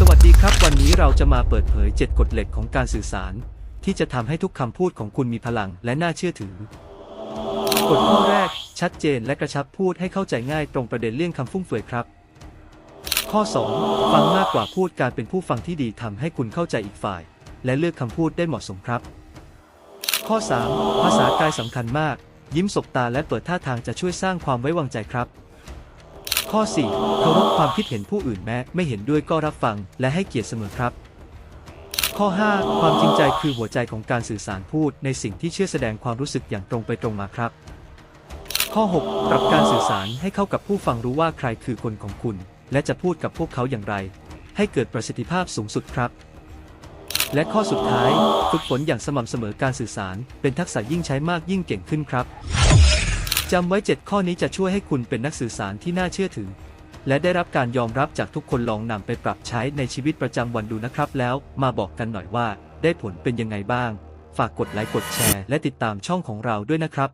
สวัสดีครับ วันนี้เราจะมาเปิดเผย 7 กฎเหล็กของการสื่อสาร ที่จะทำให้ทุกคำพูดของคุณมีพลังและน่าเชื่อถือกฎข้อแรก ชัดเจนและกระชับพูดให้เข้าใจง่ายตรงประเด็นเลี่ยงคำฟุ่มเฟือยครับ ข้อ 2 ฟังมากกว่าพูดการเป็นผู้ฟังที่ดีทำให้คุณเข้าใจอีกฝ่าย และเลือกคำพูดได้เหมาะสมครับ ข้อ 3 ภาษากายสำคัญมาก ยิ้มสบตาและเปิดท่าทางจะช่วยสร้างความไว้วางใจครับ ข้อ 4 เคารพความคิดเห็นผู้อื่นแม้ ไม่เห็นด้วยก็รับฟัง และให้เกียรติเสมอครับ ข้อ 5 ความจริงใจคือหัวใจของการสื่อสารพูด ในสิ่งที่เชื่อแสดงความรู้สึกอย่างตรงไปตรงมาครับ ข้อ 6 ปรับการสื่อสารให้เข้ากับผู้ฟังรู้ว่าใครคือคนของคุณ และจะพูดกับพวกเขาอย่างไร ให้เกิดประสิทธิภาพสูงสุดครับและข้อสุดท้าย ฝึกฝนอย่างสม่ำเสมอการสื่อสาร เป็นทักษะยิ่งใช้มากยิ่งเก่งขึ้นครับ จำไว้ 7 ข้อนี้จะช่วยให้คุณเป็นนักสื่อสารที่น่าเชื่อถือ และได้รับการยอมรับจากทุกคนลองนำไปปรับใช้ในชีวิตประจำวันดูนะครับ แล้วมาบอกกันหน่อยว่าได้ผลเป็นยังไงบ้าง ฝากกดไลค์กดแชร์และติดตามช่องของเราด้วยนะครับ